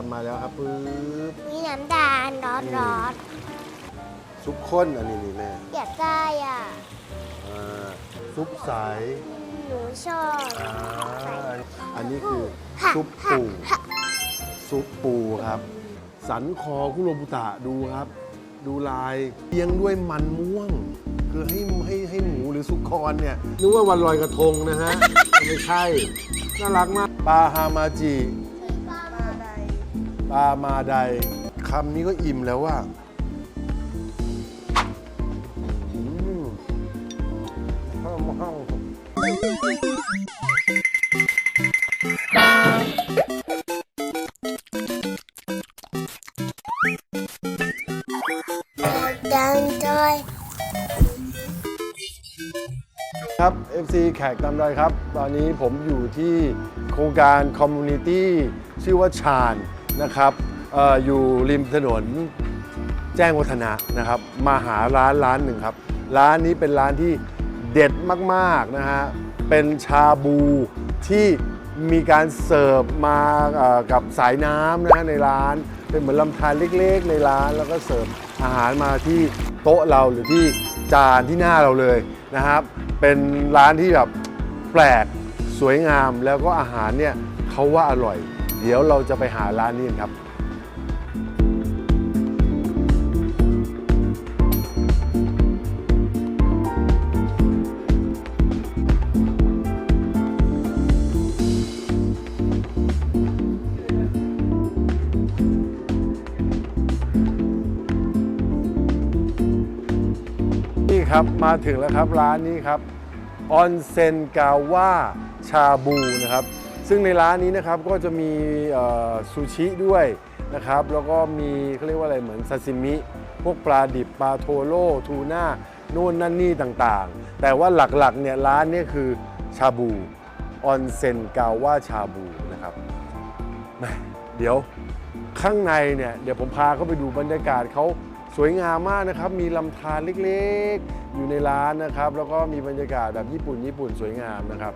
ดำมาแล้วครับปึ๊บมีน้ำตาลร้อนร้อนซุปข้นอันนี้นี่แม่อยากได้อะอ่าซุปใสหนูชอบอ่าอันนี้คือค่ะซุปปูซุปปูครับ สันคอคุโรบุตะดูครับ ดูลายเลี้ยงด้วยมันม่วง คือให้ให้ให้หมูหรือสุกรเนี่ยนึกว่าวันลอยกระทงนะฮะ ไม่ใช่ น่ารักมากปลาฮามาจิ ปลามาไดคำนี้ก็อิ่มแล้วว่าอืมข้าวเม่าดังจอยครับ FC แขกตามดอยครับ ตอนนี้ผมอยู่ที่โครงการคอมมูนิตี้ชื่อว่าชาญ นะครับอออยู่ริมถนนแจ้งวัฒนะนะครับ มาหาร้านร้านหนึ่งครับ ร้านนี้เป็นร้านที่เด็ดมากๆนะฮะเป็นชาบูที่มีการเสิร์ฟมากับสายน้ำนะฮะในร้าน เป็นเหมือนลำธารเล็ก ๆ ในร้าน แล้วก็เสิร์ฟอาหารมาที่โต๊ะเราหรือที่จานที่หน้าเราเลยนะครับ เป็นร้านที่แบบแปลกสวยงามแล้วก็อาหารเนี่ยเขาว่าอร่อย เดี๋ยวเราจะไปหาร้านนี้กันครับนี่ครับมาถึงแล้วครับร้านนี้ครับออนเซนกาว่าชาบูนะครับ ซึ่งในร้านนี้นะครับก็จะมีซูชิด้วยนะครับแล้วก็มีเขาเรียกว่าอะไรเหมือนซาซิมิ พวกปลาดิบปลาโทโร่ทูน่านู่นนั่นนี่ต่างๆ แต่ว่าหลักๆเนี่ยร้านนี้คือชาบูออนเซนกาว่าชาบูนะครับเดี๋ยวข้างในเนี่ยเดี๋ยวผมพาเข้าไปดูบรรยากาศเขาสวยงามมากนะครับ มีลำธารเล็กๆ อยู่ในร้านนะครับ แล้วก็มีบรรยากาศแบบญี่ปุ่นญี่ปุ่นสวยงามนะครับ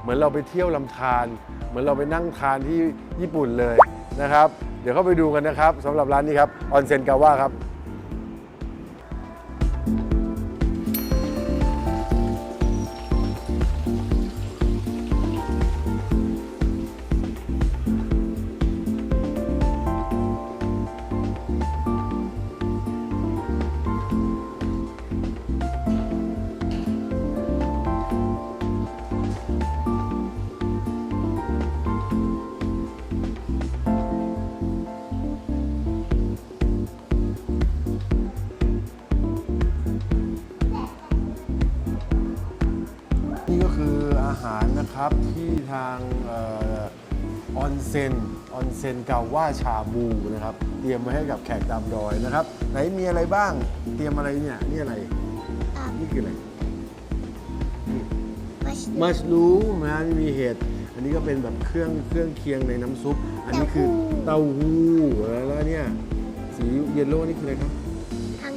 เหมือนเราไปเที่ยวลำธาร เหมือนเราไปนั่งทานที่ญี่ปุ่นเลยนะครับ เดี๋ยวเข้าไปดูกันนะครับสำหรับร้านนี้ครับออนเซนกาว่าครับ นะครับ ที่ทางออนเซนออนเซนกาว่าชาบูนะครับ เตรียมไว้ให้กับแขกตามดอยนะครับ ไหนมีอะไรบ้าง เตรียมอะไรเนี่ย นี่อะไรอะนี่คืออะไรมัชมัชรูมนะนี่มีเห็ด อันนี้ก็เป็นแบบเครื่องเครื่องเคียงในน้ำซุป อันนี้คือเต้าหู้ แล้วเนี่ยสีเยลโล่นี่คืออะไรครับทาง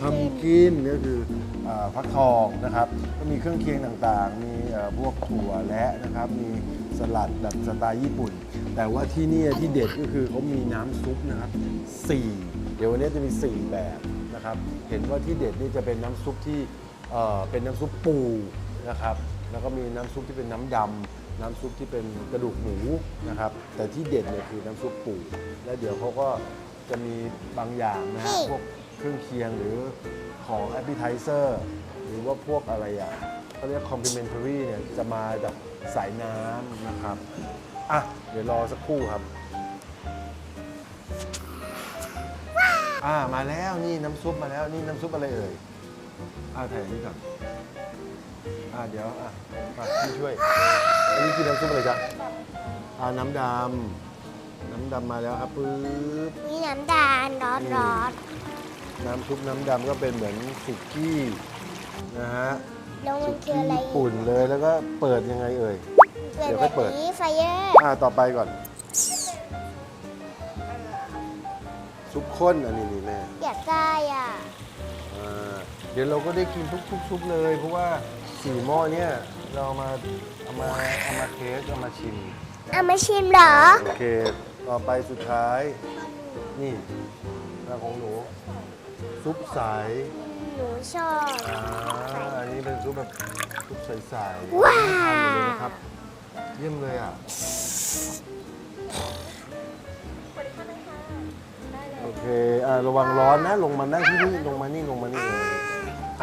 พัมกินกินก็คืออาฟักทองนะครับ ก็มีเครื่องเคียงต่างๆ มีเอ่อพวกถั่วและนะครับมีสลัดแบบสไตล์ญี่ปุ่น แต่ว่าที่นี่ที่เด็ดก็คือเขามีน้ำซุปนะครับสี่เดี๋ยววันนี้จะมี 4 แบบนะครับ เห็นว่าที่เด็ดนี่จะเป็นน้ำซุปที่เอ่อเป็นน้ำซุปปูนะครับแล้วก็มีน้ำซุปที่เป็นน้ำดำน้ำซุปที่เป็นกระดูกหมูนะครับ แต่ที่เด็ดเนี่ยคือน้ำซุปปู แล้วเดี๋ยวเขาก็จะมีบางอย่างนะฮะพวก เครื่องเคียงหรือของ appetizer หรือว่าพวกอะไรอะเขาเรียก complimentary เนี่ยจะมาจากสายน้ำนะครับ อะ เดี๋ยวรอสักครู่ครับ อ่ามาแล้วนี่น้ำซุปมาแล้วนี่น้ำซุปอะไรเอ่ยอ่าถ่ายอันนี้ก่อนอ่าเดี๋ยวอะมาพี่ช่วยอันนี้คือน้ำซุปอะไรจ๊ะอ่าน้ำดำน้ำดำมาแล้วครับปึ๊บมีน้ำตาลร้อนร้อน น้ำซุปน้ำดำก็เป็นเหมือนสุกี้นะฮะแล้วมัสุนคือกี้อะไรญี่ปุ่นเลยแล้วก็เปิดยังไงเอ่ย เปิดเดี๋ยวแบค่อบยเปิดนี้ไฟเยอร์อ่าต่อไปก่อน ซุปข้นอันนี้นี่แม่อยากได้อะ อ่าเดี๋ยวเราก็ได้กินทุกๆซุปเลย เพราะว่าสี่หม้อเนี่ยเราเอามาเอามาเอามาเทสเอามาชิม เอามาชิมเหรอ โอเค ต่อไปสุดท้าย นี่หน้าของหนู ซุปใสหนูชอบอ่าอันนี้เป็นซุปแบบซุปใสๆว้าวทานหมดเลยนะครับ เยี่ยมเลยอะ โอเคอ่าระวังร้อนนะ ลงมานั่งที่นี่ ลงมานี่ ลงมานี่เลย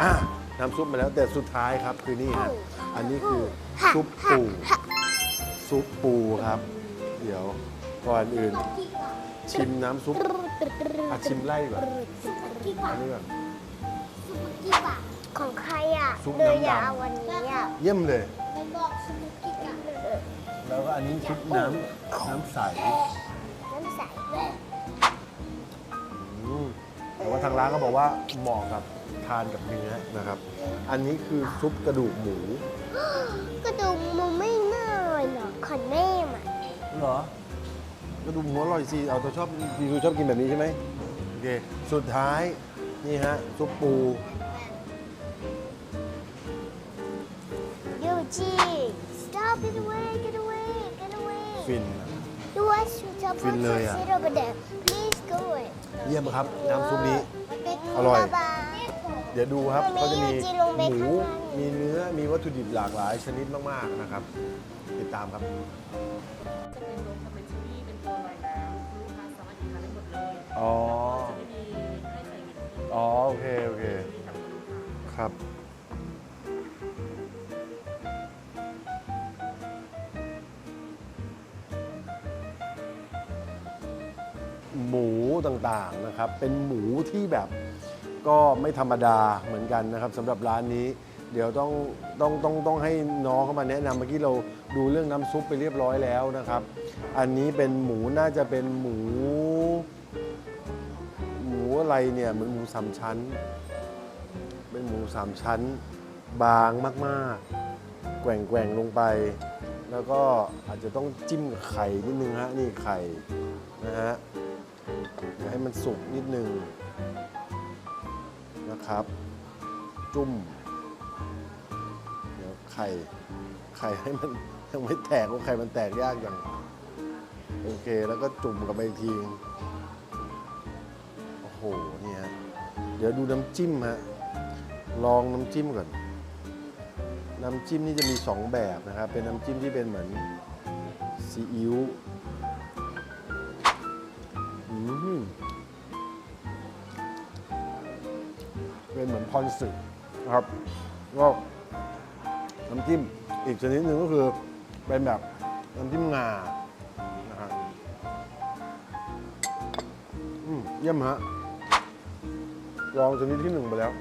อะน้ำซุปมาแล้ว แต่สุดท้ายครับคือนี่ฮะอันนี้คือซุปปู ซุปปูครับ เดี๋ยวก่อนอื่น ชิมน้ำซุป อะชิมไล่ดีกว่อนอันนี้ก่อนของใครอะซุปเลยน้ำดำอยากเอาวันนี้อะเยี่ยมเลยไม่บอกสมุกิกะแล้วก็อันนี้ซุปน้ำน้ำใสน้ำใสอืมแต่ว่าทางร้านก็บอกว่าเหมาะกับทานกับเนื้อนะครับ อันนี้คือซุปกระดูกหมูกระดูกหมูไม่น่าเลยเหรอขอนแม่อะเหรอ กระดูกหมูอร่อยสิเอาตัวชอบพี่ดูชอบกินแบบนี้ใช่ไหมโอเคสุดท้ายนี่ฮะซุปปูยูจี stop get away get away get away ฟิน you want to stop ฟินเลยอะ sit over there please go away เยี่ยมครับ น้ำซุปนี้ อร่อย เดี๋ยวดูครับมันมีเขาจะมียูจิลงไปหมู ข้างล่าง มีเนื้อ มีวัตถุดิบหลากหลายชนิดมากๆนะครับ ติดตามครับ จะเป็นรสคอมเมนชี่เป็นตัวลอยน้ำลูกค้าสามารถทานได้หมดเลยอ๋อจะไม่มีให้ใส่เงินอ๋อ โอเค โอเคที่กับลูกค้าครับ หมูต่างๆนะครับ เป็นหมูที่แบบ ก็ไม่ธรรมดาเหมือนกันนะครับสำหรับร้านนี้ เดี๋ยวต้องต้องต้องต้องให้น้องเข้ามาแนะนำเมื่อกี้เราดูเรื่องน้ำซุปไปเรียบร้อยแล้วนะครับ อันนี้เป็นหมูน่าจะเป็นหมู หมูอะไรเนี่ยเหมือนหมูสามชั้น เป็นหมูสามชั้น บางมากๆ แกว่งๆลงไป แล้วก็อาจจะต้องจิ้มกับไข่นิดนึงฮะนี่ไข่นะฮะให้มันสุกนิดนึง นะครับ จุ่ม เดี๋ยวไข่ ไข่ให้มันยังไม่แตกว่าไข่มันแตกยากอย่าง โอเค แล้วก็จุ่มกับไปอีกทีโอ้โห นี่ฮะ เดี๋ยวดูน้ำจิ้มฮะ ลองน้ำจิ้มก่อน น้ำจิ้มนี่จะมี 2 แบบนะครับ เป็นน้ำจิ้มที่เป็นเหมือนซีอิ๊ว เป็นเหมือนพอนสึนะครับก็น้ำจิ้มอีกชนิดหนึ่งก็คือเป็นแบบน้ำจิ้มงานะฮะอืมเยี่ยมฮะลองชนิดที่หนึ่งไปแล้ว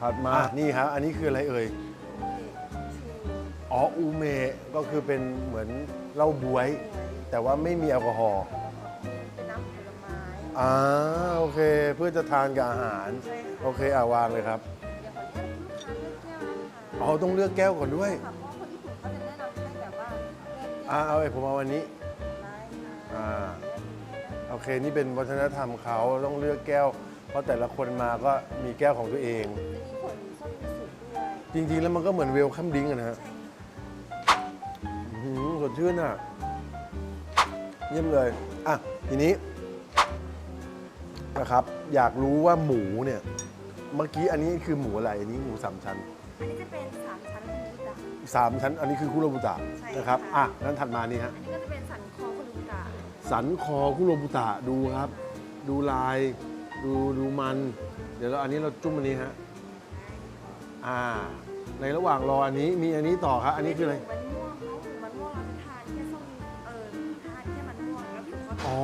ถัดมานี่ครับอันนี้คืออะไรเอ่ยอ๋ออูเมะก็คือเป็นเหมือนเหล้าบวย แต่ว่าไม่มีแอลกอฮอล์เป็นน้ำผลไม้อ่าโอเค เพื่อจะทานกับอาหารใช่ค่ะ โอเคอ่าวางเลยครับเดี๋ยวขออนุญาตลูกค้าเลือกแก้วนะคะอ๋อต้องเลือกแก้วก่อนด้วย ค่ะเพราะว่าคนญี่ปุ่นเขาจะแนะนำให้แบบว่าเลือกแก้วอ่าเอาไอ้ผมเอาวันนี้ ได้ค่ะอ่า โอเค นี่เป็นวัฒนธรรมเขาต้องเลือกแก้ว เพราะแต่ละคนมาก็มีแก้วของตัวเอง จะมีผลส้มยูสุด้วยจริง ๆ แล้วมันก็เหมือนเวลคัมดิ้งนะฮะ ใช่ค่ะ อื้อหือสดชื่นอะ เยี่ยมเลย อะ ทีนี้นะครับ อยากรู้ว่าหมูเนี่ย เมื่อกี้อันนี้คือหมูอะไรอันนี้หมูสามชั้นอันนี้จะเป็นสามชั้นคุณลูกค้าสามชั้น อันนี้คือคุโรบุตะใช่นะครับค่ะ อะงั้นถัดมานี่ฮะอันนี้ก็จะเป็นสันคอคุณลูกค้าสันคอคุโรบุตะดูครับ ดูลาย ดูดูมัน เดี๋ยวเราอันนี้เราจุ่มอันนี้ฮะอ่า ในระหว่างรออันนี้มีอันนี้ต่อครับอันนี้คืออะไร มันม่วงเขามันม่วงเราจะทานแค่ส้มเออทานแค่มันม่วงแล้วผิวเขาอ๋อ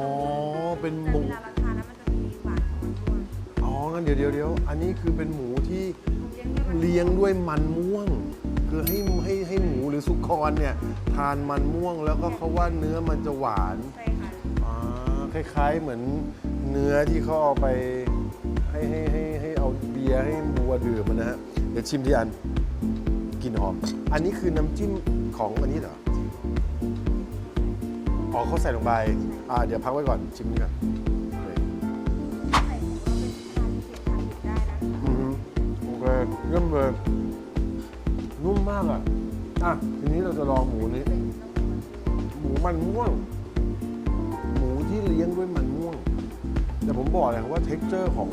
เป็นหแต่มู เวลาเรา อ๋องั้นเดี๋ยวเดี๋ยวเดี๋ยวอันนี้คือเป็นหมูที่เลี้ยงด้วยมันเลี้ยงด้วยมันม่วง คือให้ให้ให้หมูหรือสุกรเนี่ยทานมันม่วงแล้วก็เขาว่าเนื้อมันจะหวานใช่ค่ะอ่าคล้ายๆเหมือนเนื้อที่เขาเอาไปให้ให้ให้ให้เอาเบียร์ให้บัวดื่มอะนะฮะเดี๋ยวชิมที่อันกลินหอม อันนี้คือน้ำจิ้มของอันนี้เหรออ๋อเขาใส่ลงไปอ่าเดี๋ยวพักไว้ก่อนชิมนี่ก่อน เคเริ่มเลย นุ่มมากอะ อะ ทีนี้เราจะลองหมูนี้ หมูมันม่วง หมูที่เลี้ยงด้วยมันม่วง แต่ผมบอกเลยครับว่าเท็กเจอร์ของ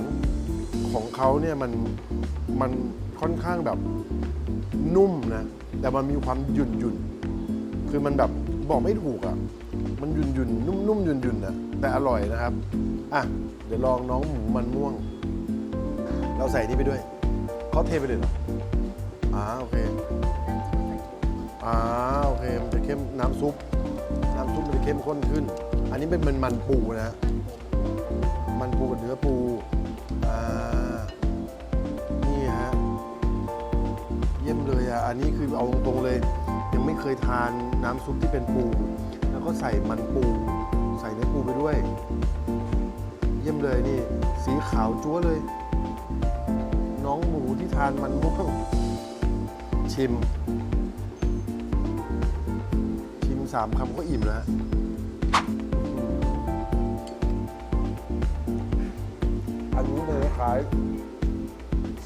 ของเขาเนี่ยมันมันค่อนข้างแบบนุ่มนะ แต่มันมีความหยุ่นหยุ่นคือมันแบบบอกไม่ถูกอะ มันหยุ่นหยุ่นๆนุ่มหยุ่นหยุ่นๆนะแต่อร่อยนะครับ อะ เดี๋ยวลองน้องหมูมันม่วง เราใส่นี่ไปด้วย เขาเทไปเลยเหรออ่าโอเคอ่าโอเคมันจะเข้มน้ำซุป น้ำซุปมันจะเข้มข้นขึ้น อันนี้เป็นมันมันปูนะ มันปูกับเนื้อปูอ่านี่ฮะเยี่ยมเลยอะอันนี้คือเอาตรงๆเลย ยังไม่เคยทานน้ำซุปที่เป็นปู แล้วก็ใส่มันปู ใส่เนื้อปูไปด้วย เยี่ยมเลยนี่ สีขาวจั๊วเลย น้องหมูที่ทานมันม่วงชิม ชิมสามคำก็อิ่มแล้วอันนี้เลยคล้าย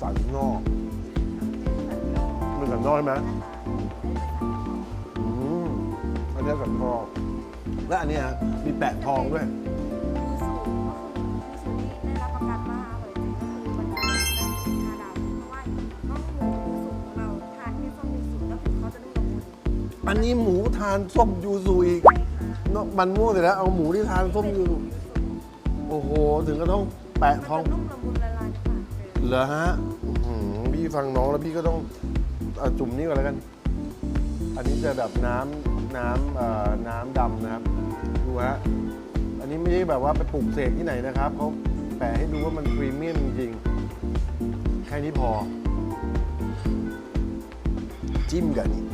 สันนอกมันสันนอกใช่ไหมอืมอันนี้สันนอก และอันนี้ฮะมีแปะทองด้วย อันนี้หมูทานส้มยูซูอีกเนอะมันม่วงเสร็จแล้วเอาหมูที่ทานส้มยูซูโอ้โห ถึงก็ต้องแปะมันทอง นุ่มละมุนละลายในปากเลยเหรอฮะอื้อหือพี่ฟังน้องแล้วพี่ก็ต้องเอาจุ่มนี่ก่อนแล้วกัน อันนี้จะแบบน้ำน้ำเอ่อน้ำดำนะครับ ดูฮะ อันนี้ไม่ใช่แบบว่าไปปลูกเสกที่ไหนนะครับเขาแปะให้ดูว่ามันพรีเมียมจริงๆแค่นี้พอ จิ้มกับอันนี้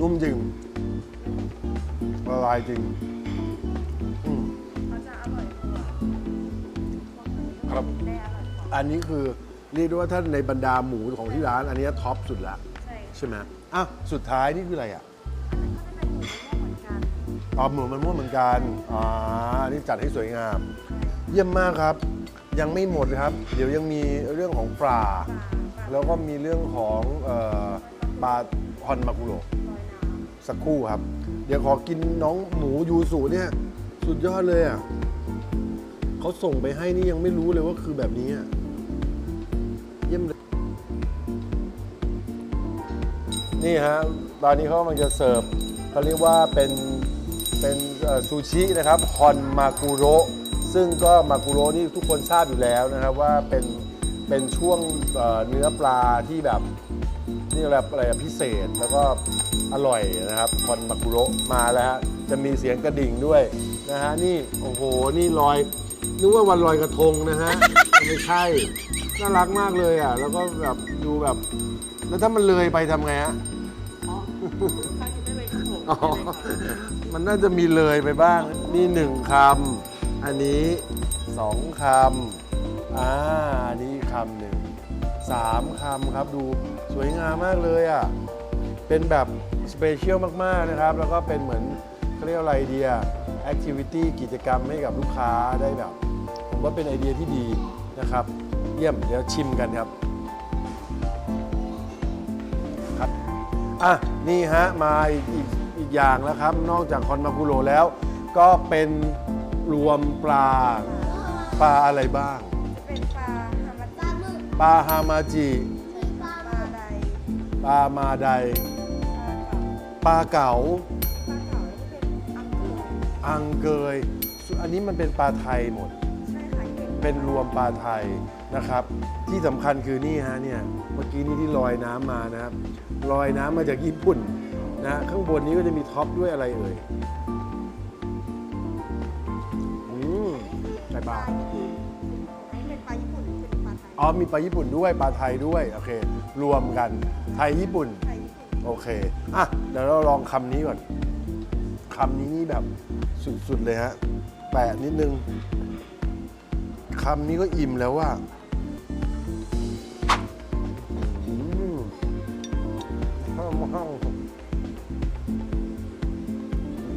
นุ่มจริงละลายจริงอืมเขาจะอร่อยกว่าครับได้อร่อยกว่าอันนี้คือเรียกได้ว่าถ้าในบรรดาหมูของที่ร้าน อันนี้ท็อปสุดละใช่ใช่ไหมอะสุดท้ายนี่คืออะไรอะอันนั้นก็จะเป็นหมูม่วงเหมือนกันอ๋อหมูมันม่วงเหมือนกันอ่าอันนี้จัดให้สวยงาม เยี่ยมมากครับ ยังไม่หมดครับ เดี๋ยวยังมีเรื่องของปลาปลาปลาแล้วก็มีเรื่องของเอ่อปลาฮอนมากุโรลอยน้ สักครู่ครับ เดี๋ยวขอกินน้องหมูยูสุเนี่ย สุดยอดเลยอะเขาส่งไปให้นี่ยังไม่รู้เลยว่าคือแบบนี้อะเยี่ยมเลยนี่ฮะตอนนี้เขากำลังจะเสิร์ฟเขาเรียกว่าเป็นเป็นซูชินะครับฮอนมากุโรซึ่งก็มากุโรนี่ทุกคนทราบอยู่แล้วนะครับว่าเป็นเป็นช่วงเนื้อปลาที่แบบนี่อะไรอะไรพิเศษแล้วก็ อร่อยนะครับฮอนมากุโระมาแล้วฮะจะมีเสียงกระดิ่งด้วยนะฮะนี่โอ้โหนี่ลอยนึกว่าวันลอยกระทงนะฮะ ไม่ใช่น่ารักมากเลยอะ แล้วก็แบบดูแบบ แล้วถ้ามันเลยไปทำไงฮะๆอ๋อลูกค้ากินได้เลยครับผมอ๋อได้เลยค่ะมันน่าจะมีเลยไปบ้าง นี่หนึ่งคำอันนี้สองคำอ่าอันนี้คำหนึ่งสามคำครับดูสวยงามมากเลยอะ เป็นแบบ สเปเชียลมาก ๆ นะครับ แล้วก็เป็นเหมือนเขาเรียกอะไรเดียแอคทิวิตี้กิจกรรมให้กับลูกค้าได้แบบ ผมว่าเป็นไอเดียที่ดีนะครับ เยี่ยมเดี๋ยวชิมกันครับอะนี่ฮะมาอีกอีกอีกอย่างแล้วครับ นอกจากคอนมากุโรแล้ว ก็เป็นรวมปลาปลาอะไรบ้างจะเป็นปลาฮามาปลาหมึกปลาฮามาจิมีปลาปหลามึกใด ปลามาได ปลาเก๋าปลาเก๋าปลาเก๋าที่เป็นอังกืออังเกยส่วนอันนี้มันเป็นปลาไทยหมดใช่ค่ะเป็นเป็นรวมปลาไทยนะครับ ที่สำคัญคือนี่ฮะเนี่ยเมื่อกี้นี้ที่ลอยน้ำมานะครับลอยน้ำมาจากญี่ปุ่นนะฮะข้างบนนี้ก็จะมีท็อปด้วยอะไรเอ่ยอืมไก่ปลาอันนี้เป็นปลาญี่ปุ่นเป็นปลาไทยอ๋อมีปลาญี่ปุ่นด้วยปลาไทยด้วย โอเค รวมกัน ไทยญี่ปุ่นไทยญี่ปุ่น โอเค อะ เดี๋ยวเราลองคำนี้ก่อน คำนี้นี่แบบสุดๆเลยฮะ แปะนิดนึง คำนี้ก็อิ่มแล้วว่าอืมข้าวข้าว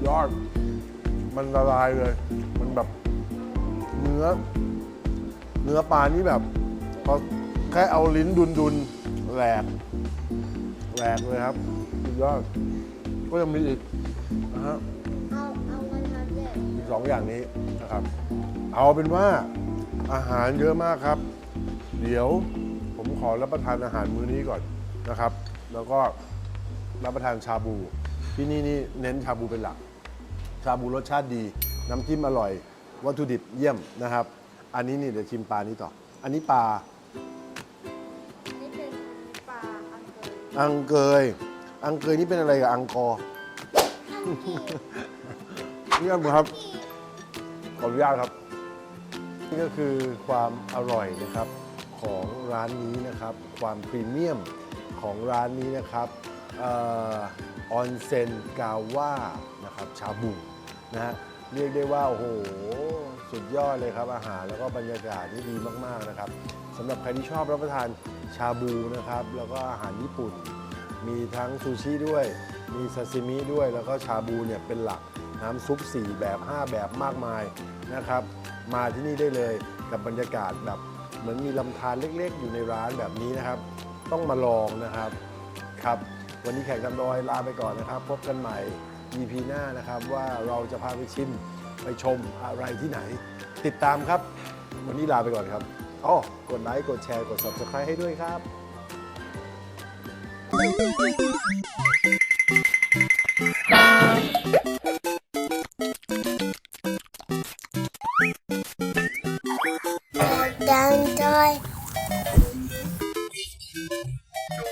ยอด มันละลายเลย มันแบบ เนื้อ เนื้อปลานี่แบบพอแค่เอาลิ้นดุนดุนๆแหลก แหลกเลยครับสุดยอดก็ยังมีอีกนะฮะเอาเอาวันทำเด็ดมีสองอย่างนี้นะครับ เอาเป็นว่าอาหารเยอะมากครับ เดี๋ยวผมขอรับประทานอาหารมื้อนี้ก่อนนะครับ แล้วก็รับประทานชาบู ที่นี่นี่เน้นชาบูเป็นหลัก ชาบูรสชาติดี น้ำจิ้มอร่อย วัตถุดิบเยี่ยมนะครับ อันนี้นี่เดี๋ยวชิมปลานี้ต่อ อันนี้ปลา อังเกย อังเกยนี่เป็นอะไรกับอังกอร์นี่ครับ ขออนุญาตครับ นี่ก็คือความอร่อยนะครับของร้านนี้นะครับ ความพรีเมียมของร้านนี้นะครับออนเซนกาว่านะครับชาบูนะฮะเรียกได้ว่า โอ้โห สุดยอดเลยครับอาหารแล้วก็บรรยากาศนี่ดีมาก ๆ นะครับ สำหรับใครที่ชอบรับประทานชาบูนะครับ แล้วก็อาหารญี่ปุ่น มีทั้งซูชิด้วย มีซาซิมิด้วย แล้วก็ชาบูเนี่ยเป็นหลักน้ำซุป 4 แบบ 5 แบบมากมายนะครับ มาที่นี่ได้เลยกับบรรยากาศแบบเหมือนมีลำธารเล็กๆ อยู่ในร้านแบบนี้นะครับ ต้องมาลองนะครับครับ วันนี้แขกจำดอยลาไปก่อนนะครับ พบกันใหม่ EP หน้านะครับว่าเราจะพาไปชิมไปชมอะไรที่ไหน ติดตามครับ วันนี้ลาไปก่อนครับ อ๋อกดไลค์ กดแชร์ กด Subscribe ให้ด้วยครับ